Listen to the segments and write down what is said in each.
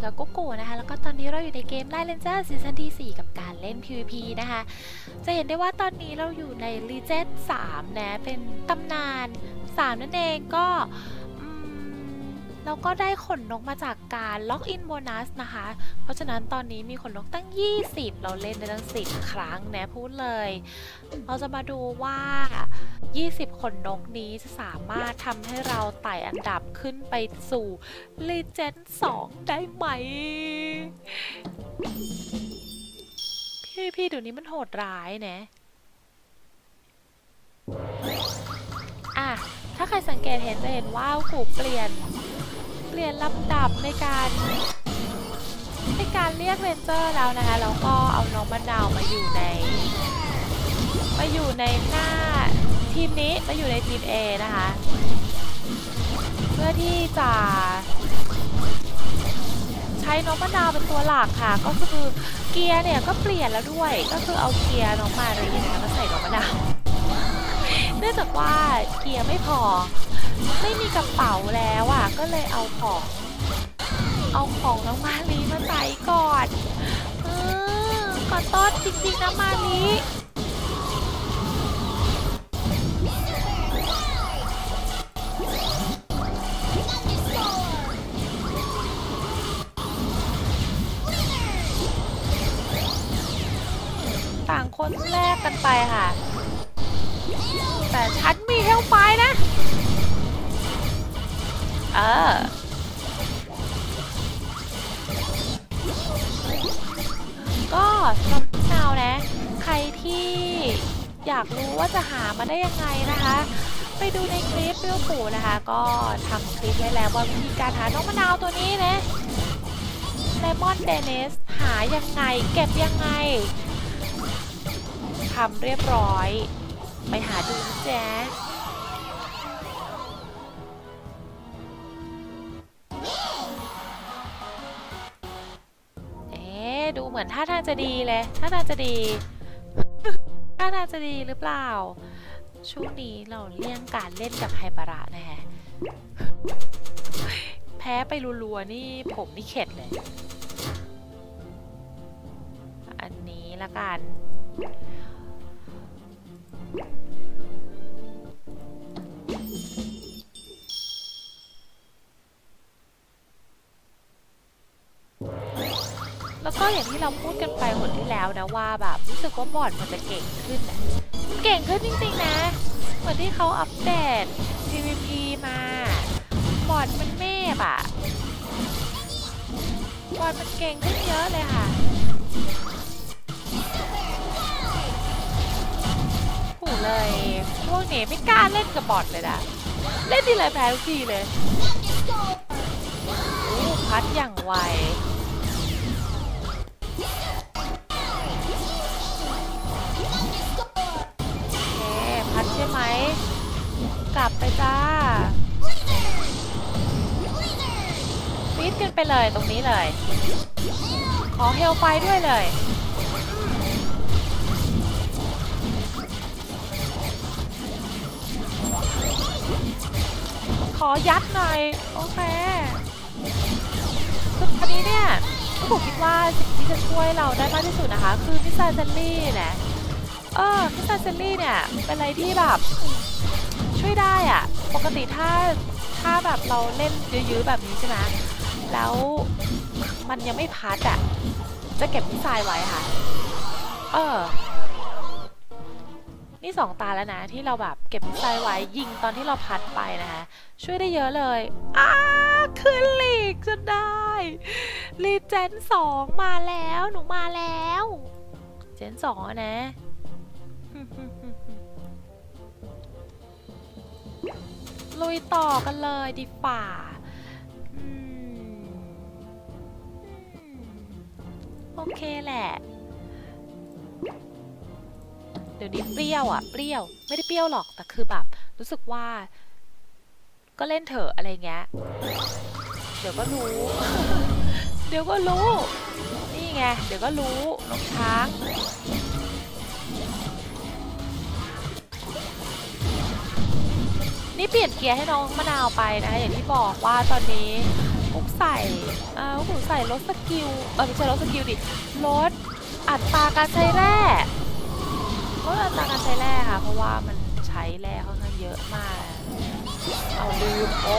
ยกับกุ๊กกูนะคะ แล้วก็ตอนนี้เราอยู่ในเกมไล่เลนเจอร์ซีซั่นที่ 4 กับการเล่น PVP นะคะ จะเห็นได้ว่าตอนนี้เราอยู่ใน Legend 3 นะ เป็นตำนาน 3 นั่นเองก็ อืมเราก็ได้ขนนกมาจากการล็อกอินโบนัสนะคะ เพราะฉะนั้นตอนนี้มีขนนกตั้ง 20 เราเล่นได้ตั้ง 10 ครั้งนะพูดเลย เราจะมาดูว่า 20 ขนนกนี้จะสามารถทำให้เราไต่อันดับขึ้นไปสู่ Legend 2 ได้ไหม พี่พี่เดี๋ยวนี้มันโหดร้ายนะอะถ้าใครสังเกตเห็นจะเห็นว่ากูเปลี่ยน เปลี่ยนลำดับในการในการเรียกเรนเจอร์แล้วนะคะแล้วก็เอาน้องมะนาวมาอยู่ใน มาอยู่ในหน้าทีมนี้มาอยู่ในทีม A นะคะ เพื่อที่จะใช้น้องมะนาวเป็นตัวหลักค่ะ ก็คือเกียร์เนี่ยก็เปลี่ยนแล้วด้วย ก็คือเอาเกียร์น้องมารีนะคะมาใส่น้องมะนาว เนื่องจากว่าเกียร์ไม่พอ ไม่มีกระเป๋าแล้วอะ ก็เลยเอาของ เอาของน้องมารีมาใส่ก่อน เออขอโทษจริงๆนะมารี มาได้ยังไงนะคะ ไปดูในคลิปเปี้ยวปู่นะคะ ก็ทำคลิปไว้แล้วว่าวิธีการหาน้องมะนาวตัวนี้นะเลมอนเดนิสหายังไง เก็บยังไงทำเรียบร้อย ไปหาดูนะแจ๊ะเอ๊ะดูเหมือนท่าทางจะดีเลย ท่าทางจะดี ท่าทางจะดีหรือเปล่า ช่วงนี้เราเลี่ยงการเล่นกับไฮบาระนะฮะ แพ้ไปรัวๆนี่ผมนี่เข็ดเลย อันนี้ละกัน ก็อย่างที่เราพูดกันไปหนที่แล้วนะว่าแบบรู้สึกว่าบอร์ดมันจะเก่งขึ้นนะเก่งขึ้นจริงๆนะเหมือนที่เขาอัปเดต PVP มาบอร์ดมันเมฟอะบอร์ดมันเก่งขึ้นเยอะเลยค่ะผูเลยพวกนี้ไม่กล้าเล่นกับบอร์ดเลยนะเล่นทีไรแพ้ทุกทีเลยโอ้พัดอย่างไว กลับไปจ้าฟีดกันไปเลยตรงนี้เลย ขอเฮลไฟด้วยเลย ขอยัดหน่อย โอเคคือตอนนี้เนี่ยผมคิดว่าสิ่งที่จะช่วยเราได้มากที่สุดนะคะ คือมิสซาเซนลี่แหละเออมิสซาเซนลี่เนี่ย เป็นอะไรที่แบบ ช่ได้อะปกติถ้าถ้าแบบเราเล่นยื้อๆแบบนี้ใช่ไหมแล้วมันยังไม่พัดอะจะเก็บมิสไซล์ไว้ค่ะ เออ นี่สองตาแล้วนะที่เราแบบเก็บมิสไซล์ไว้ยิงตอนที่เราพัดไปนะคะ ช่วยได้เยอะเลยอ้าขึ้นลีกจนได้ลีเจนสองมาแล้วหนูมาแล้ว เจนสองนะ ลุยต่อกันเลยดีฝ่าโอเคแหละ เดี๋ยวนี้เปรี้ยวอะ เปรี้ยว ไม่ได้เปรี้ยวหรอก แต่คือแบบ รู้สึกว่า ก็เล่นเถอะอะไรเงี้ย เดี๋ยวก็รู้ เดี๋ยวก็รู้ นี่ไง เดี๋ยวก็รู้น้องช้าง นี่เปลี่ยนเกียร์ให้น้องมะนาวไปนะอย่างที่บอกว่าตอนนี้กุ๊กใส่เอ่อกุ๊กใส่ลดสกิลเออไม่ใช่ลดสกิลดิลดอัตราการใช้แร่ลดอัตราการใช้แร่ค่ะ เพราะว่ามันใช้แร่ค่อนข้างเยอะมาก เอาลืมโอ้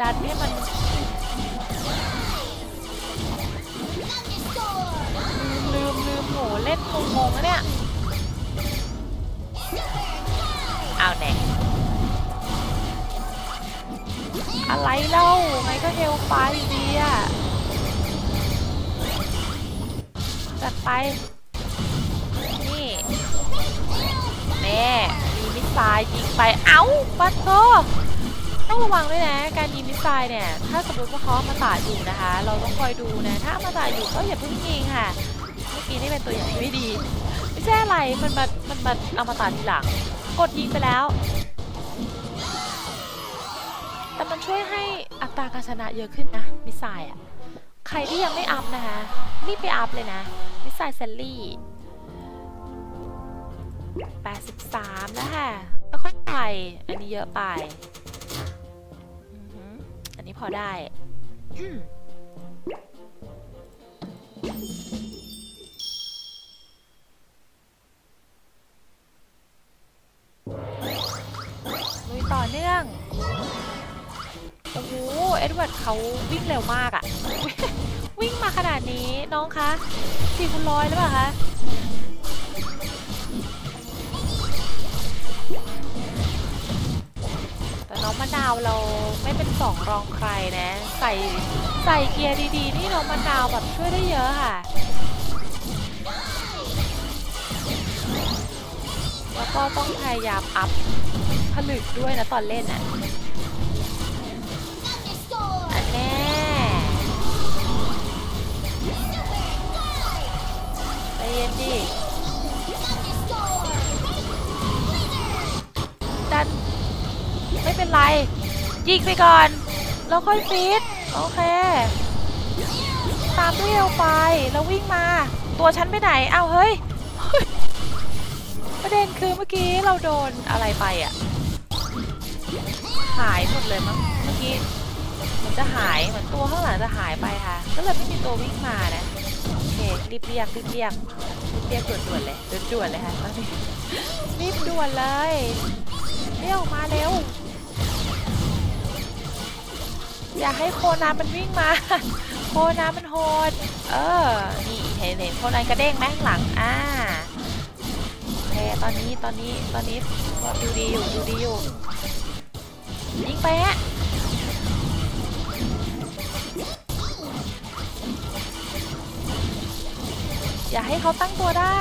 ดันนี่มันลืมลืมลืมโหเล่นงงๆนะเนี่ย อะไรเล่าไงก็เฮลไปดีอะจัดไป นี่แน่มีมิสไซล์ยิงไป เอ้าปัดโตต้องระวังด้วยนะ การยิงมิสไซล์เนี่ย ถ้าสมมติว่าเขาเอามาตาอยู่นะคะ เราต้องคอยดูนะ ถ้าเอามาตาอยู่ก็อย่าเพิ่งยิงค่ะ เมื่อกี้นี่เป็นตัวอย่างที่ไม่ดี ไม่ใช่อะไร มันมา มันมาเอามาตาทีหลัง กดยิงไปแล้ว แต่มันช่วยให้อัตราการชนะเยอะขึ้นนะ มิสไซล์อะใครที่ยังไม่อัพนะคะรีบไปอัพเลยนะ มิสไซเซลลี่ 83 แล้วค่ะแล้วค่อยไป อันนี้เยอะไป อันนี้พอได้ลุยต่อเนื่อง โอ้โหเอ็ดเวิร์ดเขาวิ่งเร็วมากอะวิ่งมาขนาดนี้น้องคะสี่คูณร้อยหรือเปล่าคะแต่น้องมะนาวเราไม่เป็นสองรองใครนะ ใส่ใส่เกียร์ดีๆ นี่น้องมะนาวแบบช่วยได้เยอะค่ะแล้วก็ต้องพยายามอัพผลึกด้วยนะตอนเล่นอะ เย็นดิดันไม่เป็นไร ยิงไปก่อน แล้วค่อยฟีดโอเค ตามด้วยเอวไปแล้ววิ่งมา ตัวฉันไปไหนเอาวเฮ้ย ประเด็นคือเมื่อกี้เราโดนอะไรไปอะหายหมดเลยมั้งเมื่อกี้มันจะหายเหมือนตัวข้างหลังจะหายไปค่ะ ก็เลยไม่มีตัววิ่งมานะ รีบเรียกรีบเรียกรีบเรียกด่วนๆเลยด่วนๆเลยค่ะตอนนี้รีบด่วนเลยเรียกมาเร็ว อย่าให้โคนามันวิ่งมา โคนามันโหด เออ นี่เห็นเห็นโคนันกระเด้งไหมข้างหลัง อ่าโอเคตอนนี้ตอนนี้ตอนนี้ดูดีอยู่ดูดีอยู่ยิงไปฮะ ให้เขาตั้งตัวได้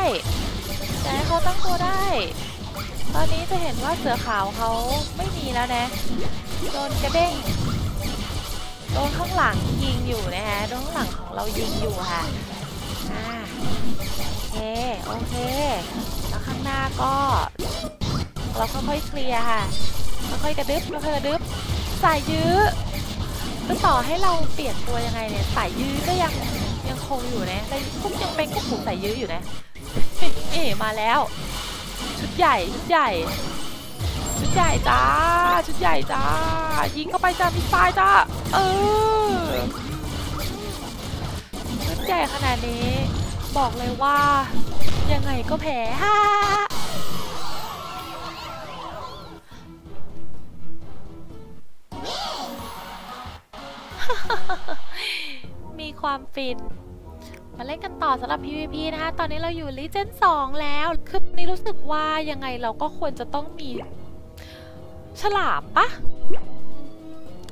อย่าให้เขาตั้งตัวได้ ตอนนี้จะเห็นว่าเสือขาวเขาไม่มีแล้วนะ โดนกระเด้ง โดนข้างหลังยิงอยู่นะฮะ โดนข้างหลังของเรายิงอยู่ค่ะอ่าโอเค โอเค แล้วข้างหน้าก็ เราค่อยๆเคลียร์ค่ะ ค่อยๆกระดึบค่อยๆกระดึบสายยื้อก็ต่อให้เราเปลี่ยนตัวยังไงเนี่ย สายยื้อก็ยัง งอยู่นะแต่กุ๊กยังเป็นกุ๊กผูสายยื้ออยู่นะเอ๋มาแล้ว ชุดใหญ่ชุดใหญ่ ชุดใหญ่จ้า ชุดใหญ่จ้า ยิงเข้าไปจ้ามีไฟจ้า เออ ชุดใหญ่ขนาดนี้ บอกเลยว่า ยังไงก็แพ้ฮ่ามีความฟิน มาเล่นกันต่อสำหรับ PVP นะคะ ตอนนี้เราอยู่ลิเจน2แล้ว คือนนี้รู้สึกว่ายังไงเราก็ควรจะต้องมีฉลามปะ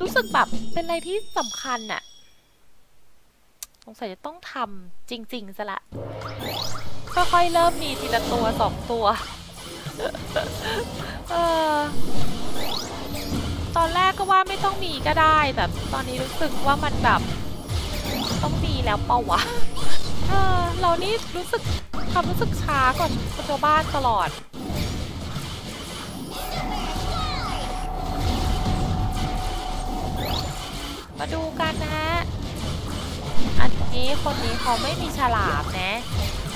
รู้สึกแบบเป็นอะไรที่สำคัญอะสงสัยจะต้องทำจริง ๆ ซะละ ค่อยๆเริ่มมีทีละตัวสองตัวเออตอนแรกก็ว่าไม่ต้องมีก็ได้ แต่ตอนนี้รู้สึกว่ามันแบบ ต้องมีแล้วเปล่าวะ เออเรานี่รู้สึกความรู้สึกช้ากว่าชาวบ้านตลอด มาดูกันนะฮะ อันนี้คนนี้เขาไม่มีฉลามนะ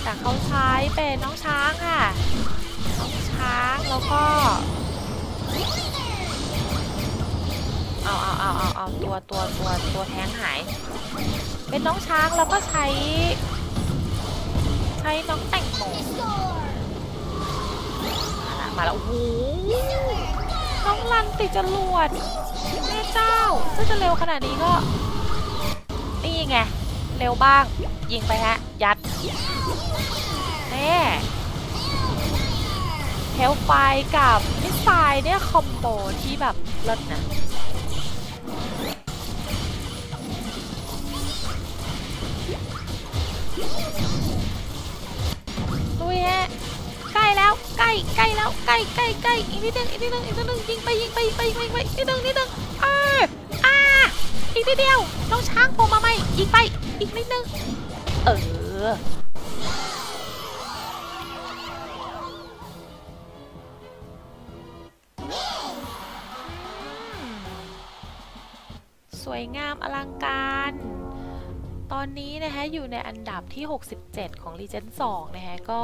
แต่เขาใช้เป็นน้องช้างค่ะ น้องช้างแล้วก็ เอาเอาเอาเอาเอาตัวตัวตัวตัวแท้งหาย เป็นน้องช้างแล้วก็ใช้ ช้น้องแต่งโมมาละมาแล้วโอ้โหน้องลันติดจรวดแม่เจ้าถ้าจะเร็วขนาดนี้ก็ นี่ไง เร็วบ้าง ยิงไปฮะ ยัดแน่เฮลไฟกับมิสไซล์เนี่ย คอมโบที่แบบเลิศนะ ยฮะใกล้แล้วใกล้ใกล้แล้วใกล้ใกล้ใกล้อีกนิดนึงอีกนิดนึงอีกนิดนึงยิงไปยิงไปยิงไปยิงไปยิงไปนิดนึงนิดนึงเอ่าอ่าอีกนิดเดียวน้องช้างโผล่มาไหมยิงไปอีกนิดนึงเออสวยงามอลังการ ตอนนี้นะคะอยู่ในอันดับที่ 67 ของ Legend 2นะคะก็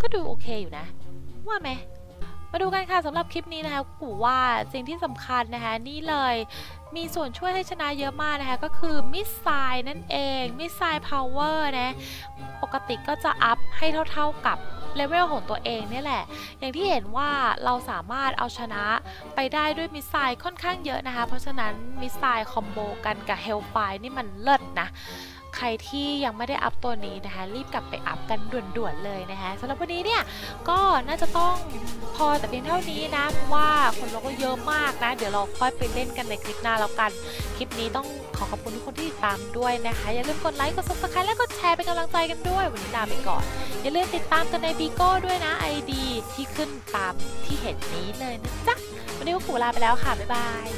ก็ดูโอเคอยู่นะ ว่าไหมมาดูกันค่ะสำหรับคลิปนี้นะคะกูว่าสิ่งที่สำคัญนะคะนี่เลยมีส่วนช่วยให้ชนะเยอะมากนะคะก็คือมิสไซล์นั่นเองมิสไซล์พาวเวอร์นะปกติก็จะอัพให้เท่าๆกับ เลเวลของตัวเองเนี่ยแหละ อย่างที่เห็นว่าเราสามารถเอาชนะไปได้ด้วยมิสไซล์ค่อนข้างเยอะนะคะ เพราะฉะนั้นมิสไซล์คอมโบกันกับเฮลไฟนี่มันเลิศนะ ใครที่ยังไม่ได้อัพตัวนี้นะคะ รีบกลับไปอัพกันด่วนๆเลยนะคะสำหรับวันนี้เนี่ยก็น่าจะต้องพอแต่เพียงเท่านี้นะเพราะว่าคนเราก็เยอะมากนะ เดี๋ยวเราค่อยไปเล่นกันในคลิปหน้าแล้วกัน คลิปนี้ต้องขอขอบคุณทุกคนที่ติดตามด้วยนะคะ อย่าลืมกดไลค์กด subscribe และกดแชร์เป็นกำลังใจกันด้วย วันนี้ลาไปก่อน อย่าลืมติดตามกันในบีโก้ด้วยนะ ID ที่ขึ้นตามที่เห็นนี้เลยนะจ๊ะวันนี้ก็ขอลาไปแล้วค่ะบ๊ายบาย